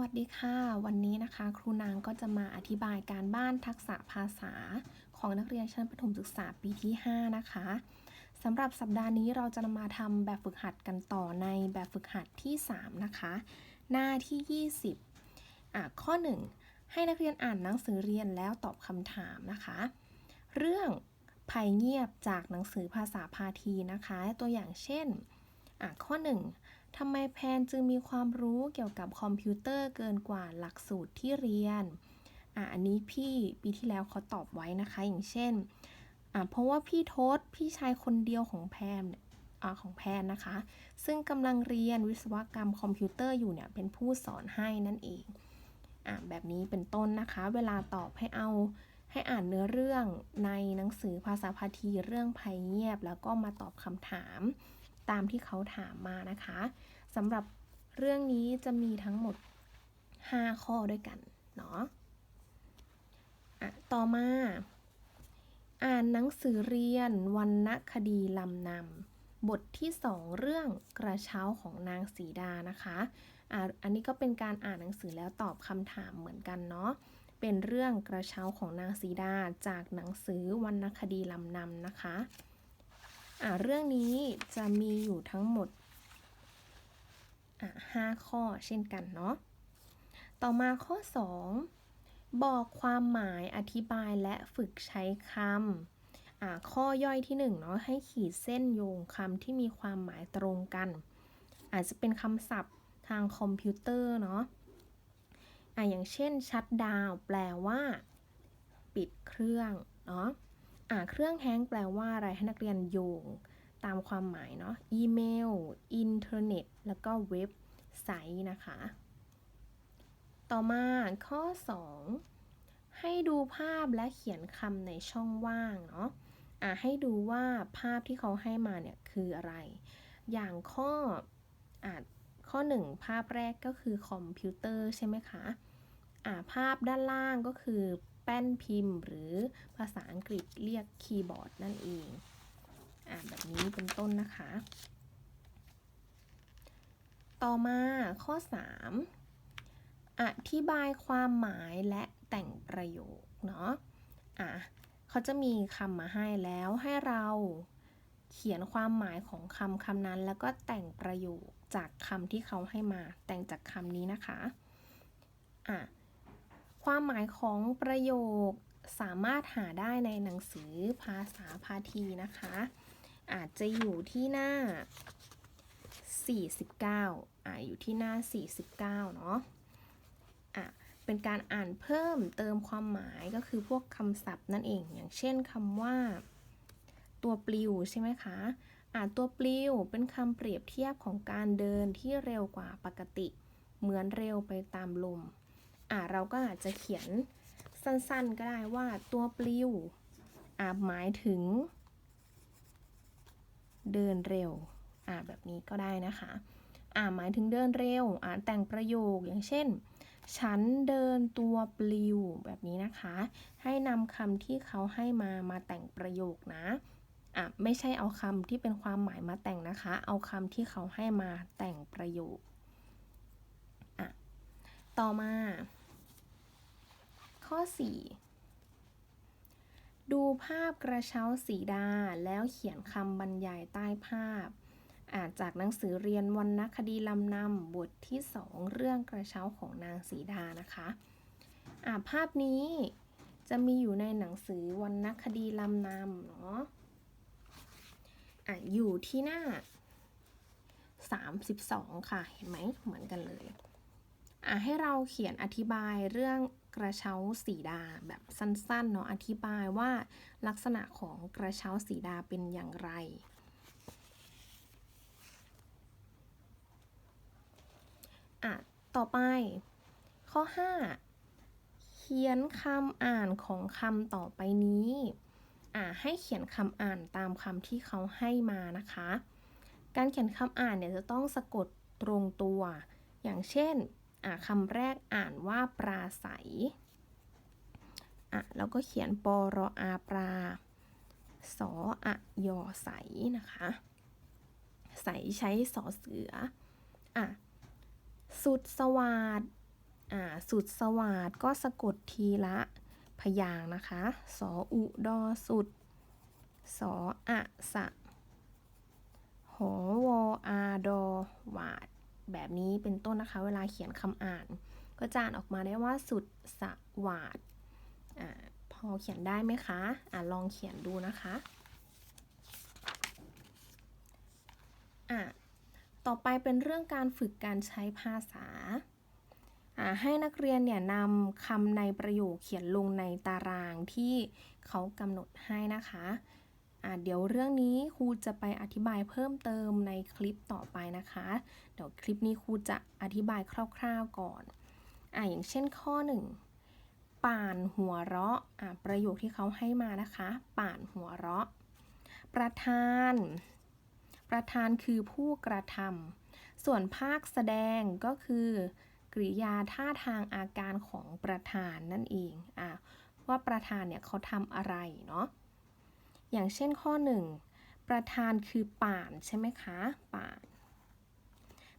วัสดีค่ะ วันนี้นะคะ ครูนางก็จะมาอธิบายการบ้านทักษะภาษา ของนักเรียนชั้นประถมศึกษาปีที่ 5 นะคะสำหรับสัปดาห์นี้เราจะมาทำแบบฝึกหัดกันต่อในแบบฝึกหัดที่ 3 นะคะ หน้าที่ 20อะข้อ 1 ให้นักเรียนอ่านหนังสือเรียนแล้วตอบคำถามนะคะ เรื่องภัยเงียบจากหนังสือภาษาพาทีนะคะ ตัวอย่างเช่นอะข้อ 1 ทำไมแพนจึงมีความรู้เกี่ยวกับคอมพิวเตอร์เกินกว่าหลักสูตรที่เรียน อะ อันนี้พี่ปีที่แล้วเขาตอบไว้นะคะ อย่างเช่น อะ เพราะว่าพี่ทศพี่ชายคนเดียวของแพนอ่าของแพนนะคะ ซึ่งกำลังเรียนวิศวกรรมคอมพิวเตอร์อยู่เนี่ย เป็นผู้สอนให้นั่นเอง อะ แบบนี้เป็นต้นนะคะ เวลาตอบให้เอาให้อ่านเนื้อเรื่องในหนังสือภาษาพาทีเรื่องภัยเงียบ แล้วก็มาตอบคำถาม ตามที่เขาถามมานะคะสำหรับเรื่องนี้จะมีทั้งหมด 5 ข้อด้วยกันเนาะะต่อมา อ่านหนังสือเรียนวรรณคดีลำนำบทที่ 2 เรื่องกระเช้าของนางสีดานะคะอะอันนี้ก็เป็นการอ่านหนังสือแล้วตอบคำถามเหมือนกันเนาะเป็นเรื่องกระเช้าของนางสีดาจากหนังสือวรรณคดีลำนำนะคะ อ่าเรื่องนี้จะมีอยู่ทั้งหมดอ่าห้าข้อเช่นกันเนาะต่อมาข้อ 2 บอกความหมายอธิบายและฝึกใช้คำอ่าข้อย่อยที่1เนาะให้ขีดเส้นโยงคำที่มีความหมายตรงกัน อาจจะเป็นคำศัพท์ทางคอมพิวเตอร์เนาะอ่าอย่างเช่นชัดดาวแปลว่า ปิดเครื่องเนาะ เครื่องแฮงแปลว่าอะไรให้นักเรียนโยง ตามความหมายเนาะ อีเมล อินเทอร์เน็ต แล้วก็เว็บไซต์นะคะ ต่อมาข้อ 2 ให้ดูภาพและเขียนคำในช่องว่างเนาะอะให้ดูว่าภาพที่เขาให้มาเนี่ยคืออะไร อย่างข้ออะข้อ 1 ภาพแรกก็คือคอมพิวเตอร์ใช่ไหมคะอะภาพด้านล่างก็คือ แป้นพิมพ์ หรือภาษาอังกฤษเรียกคีย์บอร์ดนั่นเองอ่าแบบนี้เป็นต้นนะคะ ต่อมาข้อ 3 อธิบายความหมายและแต่งประโยคเนาะอะเขาจะมีคำมาให้แล้วให้เราเขียนความหมายของคำคำนั้น แล้วก็แต่งประโยคจากคำที่เขาให้มา แต่งจากคำนี้นะคะ อะ ความหมายของประโยคสามารถหาได้ในหนังสือภาษาพาทีนะคะ อาจจะอยู่ที่หน้า 49 อ่าอยู่ที่หน้า 49 เนาะอะเป็นการอ่านเพิ่มเติมความหมายก็คือพวกคำศัพท์นั่นเอง อย่างเช่นคำว่า ตัวปลิวใช่ไหมคะ อ่านตัวปลิวเป็นคำเปรียบเทียบของการเดินที่เร็วกว่าปกติ เหมือนเร็วไปตามลม อ่าเราก็อาจจะเขียนสั้นๆก็ได้ว่าตัวปลิวอ่าหมายถึง เดินเร็วอ่าแบบนี้ก็ได้นะคะอ่าหมายถึงเดินเร็วอ่าแต่งประโยคอย่างเช่น ฉันเดินตัวปลิวแบบนี้นะคะ ให้นำคำที่เขาให้มามาแต่งประโยคนะอะไม่ใช่เอาคำที่เป็นความหมายมาแต่งนะคะ เอาคำที่เขาให้มาแต่งประโยคอะต่อมา ข้อ 4 ดูภาพกระเช้าสีดาแล้วเขียนคำบรรยายใต้ภาพอ่านจากหนังสือเรียนวรรณคดีลำนำบทที่ 2 เรื่องกระเช้าของนางสีดานะคะอ่าภาพนี้จะมีอยู่ในหนังสือวรรณคดีลำนำเนาะอะอยู่ที่หน้า 32 ค่ะ เห็นไหมเหมือนกันเลยอะให้เราเขียนอธิบายเรื่อง กระเช้าสีดาแบบสั้นๆเนาะอธิบายว่าลักษณะของกระเช้าสีดาเป็นอย่างไร อะ ต่อไป ข้อ 5 เขียนคำอ่านของคำต่อไปนี้ อะ ให้เขียนคำอ่านตามคำที่เขาให้มานะคะ การเขียนคำอ่านเนี่ยจะต้องสะกดตรงตัว อย่างเช่น คำแรกอ่านว่าปราศัยอะแล้วก็เขียนปรอาปราสออะยอใสนะคะ ใสใช้สอเสืออะสุดสวัสดอ่าสุดสวัสดก็สะกดทีละพยางค์นะคะสออุดอสุดสออะสะหอวออาดอวาด แบบนี้เป็นต้นนะคะ เวลาเขียนคำอ่าน ก็จะอ่านออกมาได้ว่าสุดสวาดอพอเขียนได้ไหมคะอ่าลองเขียนดูนะคะอะต่อไปเป็นเรื่องการฝึกการใช้ภาษา ให้นักเรียนเนี่ยนำคำในประโยคเขียนลงในตารางที่เขากำหนดให้นะคะ เดี๋ยวเรื่องนี้ครูจะไปอธิบายเพิ่มเติมในคลิปต่อไปนะคะ เดี๋ยวคลิปนี้ครูจะอธิบายคร่าวๆก่อนอ่าอย่างเช่นข้อ 1 ป่านหัวเราะอ่าประโยคที่เขาให้มานะคะ ป่านหัวเราะ ประธาน ประธานคือผู้กระทำส่วนภาคแสดงก็คือกริยาท่าทางอาการของประธานนั่นเองอะว่าประธานเนี่ยเขาทำอะไรเนาะ อย่างเช่นข้อ 1 ประธานคือป่านใช่ไหมคะ ป่าน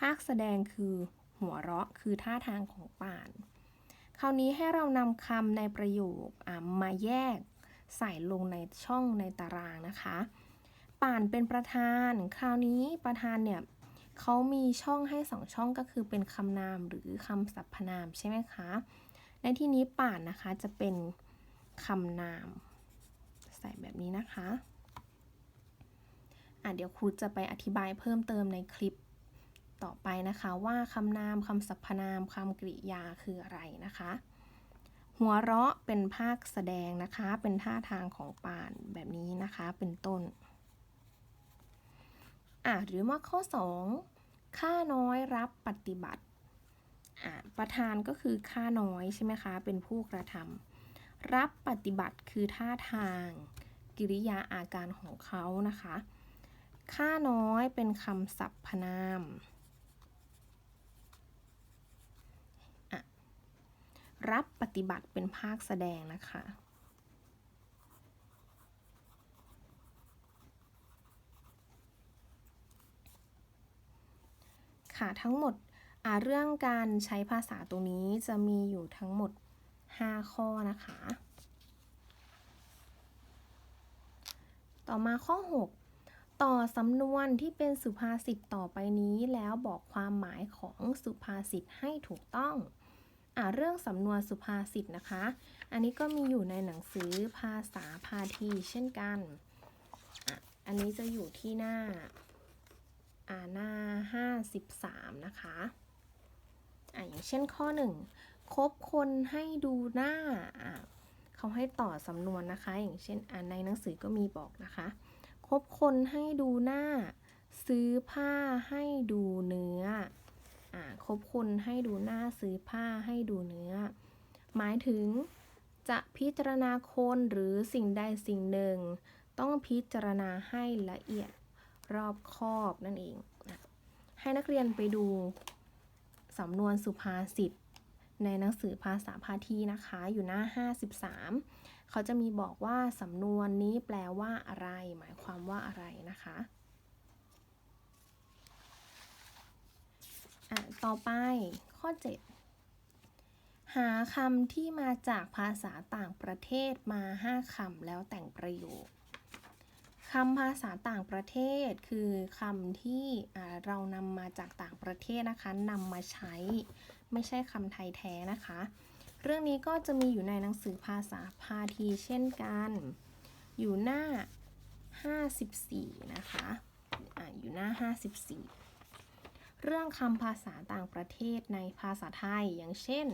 ภาคแสดงคือหัวเราะคือท่าทางของป่าน คราวนี้ให้เรานำคำในประโยคมาแยกใส่ลงในช่องในตารางนะคะ ป่านเป็นประธาน คราวนี้ประธานเนี่ยเขามีช่องให้สองช่องก็คือเป็นคำนามหรือคำสรรพนามใช่ไหมคะ ในที่นี้ป่านนะคะจะเป็นคำนาม ส่แบบนี้นะคะอะเดี๋ยวครูจะไปอธิบายเพิ่มเติมในคลิปต่อไปนะคะว่าคำนามคำสรรพนามคำกริยาคืออะไรนะคะ หัวเราะเป็นภาคแสดงนะคะ เป็นท่าทางของปานแบบนี้นะคะเป็นต้นอะหรือว่าข้อ 2 ค่าน้อยรับปฏิบัติอะประธานก็คือค่าน้อยใช่ไหมคะ เป็นผู้กระทำ รับปฏิบัติคือท่าทาง กิริยาอาการของเขานะคะ ค่าน้อยเป็นคำสรรพนามรับปฏิบัติเป็นภาคแสดงนะคะ ค่ะทั้งหมดเรื่องการใช้ภาษาตรงนี้จะมีอยู่ทั้งหมด 5 ข้อนะคะ ต่อมาข้อ 6 ต่อสำนวนที่เป็นสุภาษิตต่อไปนี้แล้วบอกความหมายของสุภาษิตให้ถูกต้องอ่าเรื่องสำนวนสุภาษิตนะคะ อันนี้ก็มีอยู่ในหนังสือภาษาพาทีเช่นกันอะอันนี้จะอยู่ที่หน้าอ่าหน้า 53 นะคะอะอย่างเช่นข้อ 1 คบคนให้ดูหน้าเขาให้ต่อสำนวนนะคะ อย่างเช่นอ่าในหนังสือก็มีบอกนะคะ คบคนให้ดูหน้า ซื้อผ้าให้ดูเนื้อคบคนให้ดูหน้าซื้อผ้าให้ดูเนื้อ หมายถึงจะพิจารณาคนหรือสิ่งใดสิ่งหนึ่ง ต้องพิจารณาให้ละเอียดรอบคอบนั่นเอง ให้นักเรียนไปดูสำนวนสุภาษิต ในหนังสือภาษาพาทีนะคะ อยู่หน้า 53 เขาจะมีบอกว่าสำนวนนี้แปลว่าอะไร หมายความว่าอะไรนะคะะต่อไปข้อ 7 หาคำที่มาจากภาษาต่างประเทศมา 5คำแล้วแต่งประโยค คำภาษาต่างประเทศคือคำที่เรานำมาจากต่างประเทศนะคะนำมาใช้ไม่ใช่คำไทยแท้นะคะ เรื่องนี้ก็จะมีอยู่ในหนังสือภาษาพาทีเช่นกัน อยู่หน้า 54 นะคะออยู่หน้า 54 เรื่องคำภาษาต่างประเทศในภาษาไทยอย่างเช่น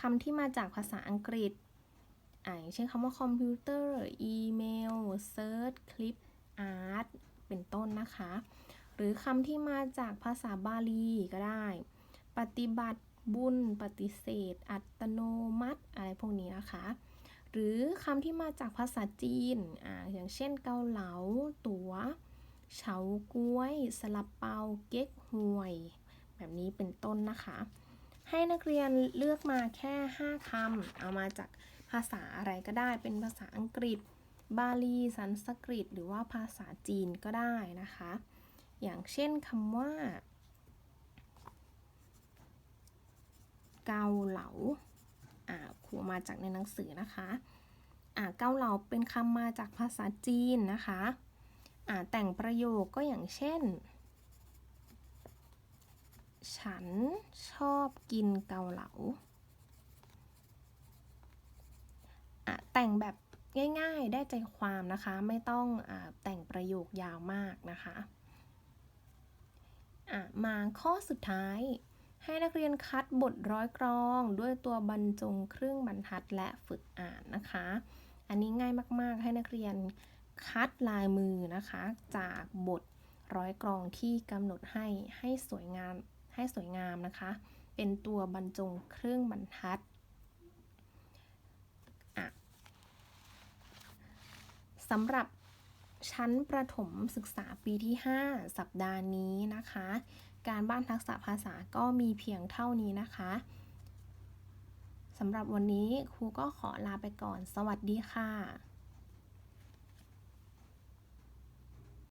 คำที่มาจากภาษาอังกฤษ อย่างเช่นคำว่าคอมพิวเตอร์ อีเมลเซิร์ชคลิป อาร์ต เป็นต้นนะคะ หรือคำที่มาจากภาษาบาลีก็ได้ ปฏิบัติบุญ ปฏิเสธ อัตโนมัติ อะไรพวกนี้นะคะ หรือคำที่มาจากภาษาจีนออย่างเช่นเกาเหลา ตัว๋วเฉาก้วยสลับเปาเก๊กฮวย แบบนี้เป็นต้นนะคะ ให้นักเรียนเลือกมาแค่ 5คำเอามาจาก ภาษาอะไรก็ได้ เป็นภาษาอังกฤษ บาลีสันสกฤต หรือว่าภาษาจีนก็ได้นะคะ อย่างเช่นคำว่า เกาเหลาอ่าครูมาจากในหนังสือนะคะอ่าเกาเหลาเป็นคำมาจากภาษาจีนนะคะอ่าแต่งประโยคก็อย่างเช่น ฉันชอบกินเกาเหลาอะ แต่งแบบง่ายๆ ได้ใจความนะคะ ไม่ต้องอแต่งประโยคยาวมากนะคะะมาข้อสุดท้าย ให้นักเรียนคัดบทร้อยกรองด้วยตัวบรรจงครึ่งบรรทัดและฝึกอ่านนะคะ อันนี้ง่ายมากๆ ให้นักเรียนคัดลายมือนะคะ จากบทร้อยกรองที่กำหนดให้ให้สวยงามให้สวยงามนะคะ เป็นตัวบรรจงครึ่งบรรทัดอะ สำหรับชั้นประถมศึกษาปีที่ 5 สัปดาห์นี้นะคะ การบ้านทักษะภาษาก็มีเพียงเท่านี้นะคะสำหรับวันนี้ครูก็ขอลาไปก่อน สวัสดีค่ะ